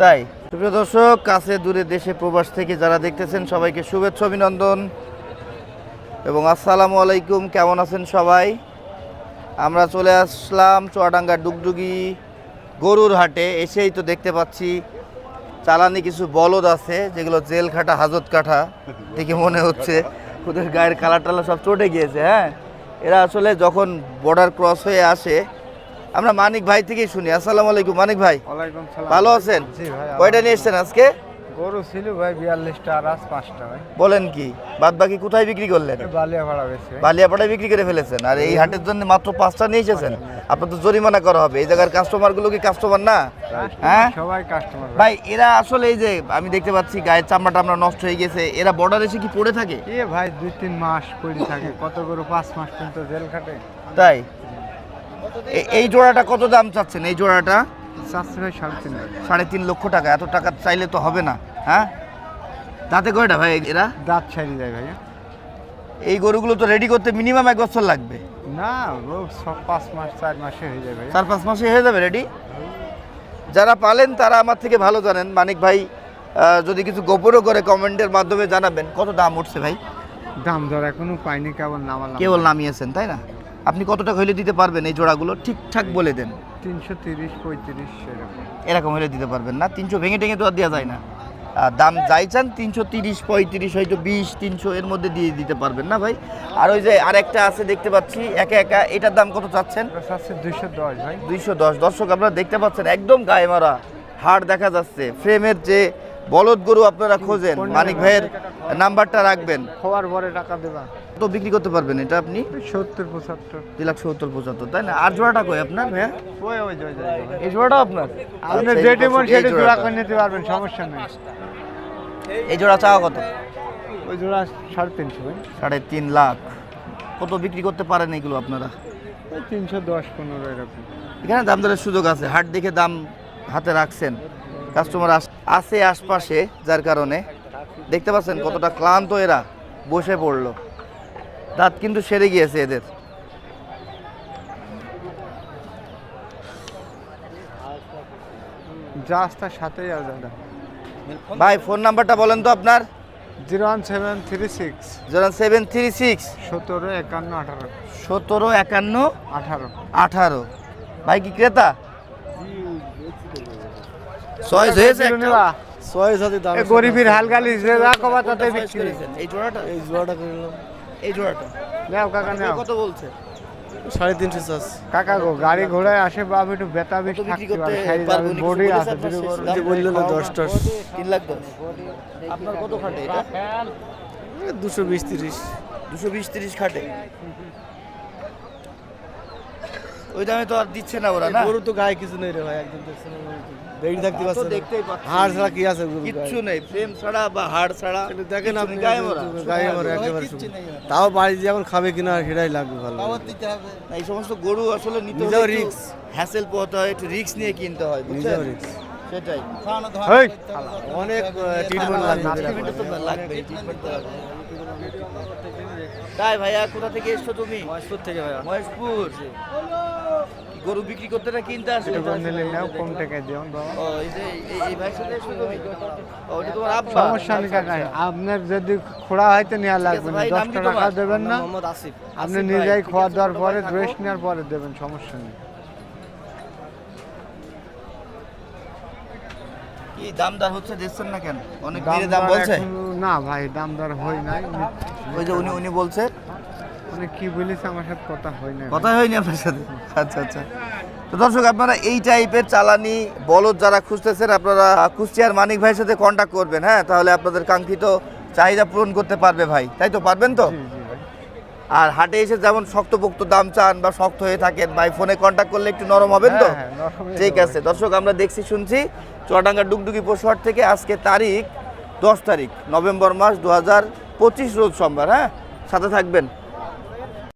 তাই? প্রিয় দর্শক, কাছে দূরে দেশে প্রবাস থেকে যারা দেখতেছেন, সবাইকে শুভেচ্ছা, অভিনন্দন। এবং আসসালামু আলাইকুম, কেমন আছেন সবাই? আমরা চলে আসলাম চুয়াডাঙ্গা ডুগডুগি গরুর হাটে। এসেই তো দেখতে পাচ্ছি চালানি কিছু বলদ আছে, যেগুলো জেল খাটা, হাজত কাঠা দেখে মনে হচ্ছে ওদের গায়ের কালার টালা সব চটে গিয়েছে হ্যাঁ? এরা আসলে যখন বর্ডার ক্রস হয়ে আসে আমরা মানিক ভাই থেকেই শুনি। আসসালামু আলাইকুম মানিক ভাই। ওয়ালাইকুম সালাম। ভালো আছেন? কয়টা নিয়ে এসছেন আজকে? গরু ছিল ভাই বিয়াল্লিশটা আর আজ পাঁচটা ভাই। বলেন কি বাদ বাকি কোথায় বিক্রি করলেন? বালিয়া ভাড়া বেশি বালিয়াপাড়ায় বিক্রি করে ফেলেছেন। আর এই হাটের জন্য মাত্র পাঁচটা নিয়ে এসেছেন? আপনার তো জরিমানা করা হবে। এই জায়গার কাস্টমারগুলো কি কাস্টমার না? হ্যাঁ? সবাই কাস্টমার ভাই। এরা আসলে এই যে আমি দেখতে পাচ্ছি গায়ের চামড়াটা আমরা নষ্ট হয়ে গেছে। এরা বর্ডার এসে কি পড়ে থাকে? এ ভাই দুই তিন মাস পড়ে থাকে। কত করে পাঁচ মাস পর্যন্ত জেল খাটে। তাই? এই জোড়াটা কত দাম চাচ্ছেন? এই জোড়াটা? সাড়ে তিন লক্ষ টাকা। এত টাকা চাইলে তো হবে না হ্যাঁ? তাতে কয়টা ভাই এরা? দাঁত ছাড়ি যায় ভাই। এই গরুগুলো তো রেডি করতে মিনিমাম এক বছর লাগবে। না পাঁচ মাস চার মাসে হয়ে যাবে চার পাঁচ মাসে হয়ে যাবে রেডি যারা পালেন তারা আমার থেকে ভালো জানেন। মানিক ভাই যদি কিছু গোপনও করে কমেন্টের মাধ্যমে জানাবেন কত দাম উঠছে ভাই? দাম দর এখনও পাইনি কেবল নামালাম। কেবল নামিয়েছেন তাই না? আপনি কত টাকা হইলে দিতে পারবেন এই জোড়াগুলো? ঠিকঠাক বলে দেন। তিনশো তিরিশ পঁয়ত্রিশ এরকম। হলে দিতে পারবেন না। তিনশো ভেঙে টেঙে তো আর দেওয়া যায় না। আর দাম যাই চান তিনশো তিরিশ পঁয়ত্রিশ হয়তো বিশ তিনশো এর মধ্যে দিয়ে দিতে পারবেন না ভাই? আর ওই যে আরেকটা আছে দেখতে পাচ্ছি একা একা এটার দাম কত চাচ্ছেন? দুইশো দশ ভাই। দুইশো দশ। দর্শক আপনারা দেখতে পাচ্ছেন একদম গায়ে মারা। হাড় দেখা যাচ্ছে ফ্রেমের যে বলদ গরু আপনারা খোঁজেন। মানিক ভাইয়ের নাম্বারটা রাখবেন। খোয়ার পরে টাকা দেবা তো বিক্রি করতে পারবেন এটা আপনি? সত্তর পঁচাত্তর। দুই লাখ সত্তর পঁচাত্তর তাই না? আর জোড়াটা কই আপনার ভাইয়া। এই জোড়াটা আপনার? আপনি আচ্ছা, যেটি মন সেটি জোড়া। করে নিতে পারবেন সমস্যা নেই। এই জোড়া চাওয়া কত? ওই জোড়া সাড়ে তিনশো ভাই। সাড়ে তিন লাখ। কত বিক্রি করতে পারেন এগুলো আপনারা? তিনশো দশ পনেরো এরকম। এখানে দাম দরের সুযোগ আছে। হাট দেখে দাম হাতে রাখছেন। কাস্টমার আছে আশপাশে যার কারণে দেখতে পাচ্ছেন কতটা ক্লান্ত এরা বসে পড়ল। দাঁত কিন্তু সেরে গিয়েছে এদের। জাহাজ তার সাথেই দাদা ভাই ফোন নাম্বারটা বলেন তো আপনার। Zero one seven three six. Zero seven three six. সতেরো একান্ন আঠারো। সতেরো একান্ন আঠারো। আঠারো। ভাই কি ক্রেতা? চয়েস হয়েছে একটা? ছয় সাথে দাম এ গরিবের হালগালি যে যা কবা তাতে বিক্রি। এই জোড়াটা? এই জোড়াটা করলাম এই জোড়াটা? নেও কাকা নেও। কত বলছে? সাড়ে তিনশো চাষ কাকা গো গাড়ি ঘোড়ায় আসে বাপ একটু বেতা বেশ করতে বডি আছে বলল না দশ টস। তিন লাখ দশ আপনার কত খাটে এটা? দুশো বিশ তিরিশ। দুশো বিশ তিরিশ খাটে। ওই দামে তো আর দিচ্ছে না ওরা না? গরু তো গায়ে কিছু নেই রে ভাই একদম দেখছেন বেড়ি থাকতে পারছে দেখতেই পাচ্ছি। হাড় ছাড়া কি আছে গরু কিচ্ছু নেই ফ্রেম ছাড়া বা হাড় ছাড়া? দেখেন আপনি গায়ে মরা গায়ে মরা একেবারে তাও বাড়ি যখন খাবে কিনা সেটাই লাগবে ভালো। না, এই সমস্ত গরু আসলে নিতে হলে risk। হ্যাসেল পোহাতে হয় একটু রিস্ক নিয়ে কিনতে হয় বুঝছেন? সেটাই। অনেক ট্রিটমেন্ট লাগবে লাগবে ট্রিটমেন্ট লাগবে তাই ভাইয়া কোথা থেকে এসছো তুমি? মহেশপুর থেকে ভাইয়া। মহেশপুর? গরু বিক্রি করতে না কিনতে আসো? একটু করে নিলে নেও কম টাকায় দিও বাবা। ও এই যে এই- ভাই সাথে এসছো তুমি? ও এটা তোমার আব্বা? সমস্যা নেই কাকা আপনার যদি খোড়া হয়তো নেওয়া লাগবে না। দশ টাকা দেবেন না। মোহাম্মদ আসিফ। আপনি নিজেই খাওয়া দাওয়ার পরে রেস্ট নেওয়ার পরে দেবেন সমস্যা নেই। কি দাম দর হচ্ছে দেখছেন না কেন? অনেক দাম দাম বলছে। না ভাই দাম দর হয় নাই। ওই যে উনি উনি বলছে মানে কি বলিস আমার সাথে কথা হয় না। কথা হয়নি আপনার সাথে? আচ্ছা আচ্ছা। তো দর্শক আপনারা এই টাইপের চালানি বলদ যারা খুঁজতেছেন আপনারা কুষ্টিয়ার মানিক ভাইয়ের সাথে কন্ট্যাক্ট করবেন হ্যাঁ? তাহলে আপনাদের কাঙ্ক্ষিত চাহিদা পূরণ করতে পারবে ভাই। তাই তো পারবেন তো? আর হাটে এসে যেমন শক্তপোক্ত দাম চান বা শক্ত হয়ে থাকেন ভাই ফোনে কন্ট্যাক্ট করলে একটু নরম হবেন তো? হ্যাঁ, হয়ে ঠিক আছে দর্শক আমরা দেখছি শুনছি। চুয়াডাঙ্গা ডুগডুগি পশুহাট থেকে আজকে তারিখ দশ তারিখ নভেম্বর মাস দু হাজার পঁচিশ রোজ সোমবার হ্যাঁ? সাথে থাকবেন।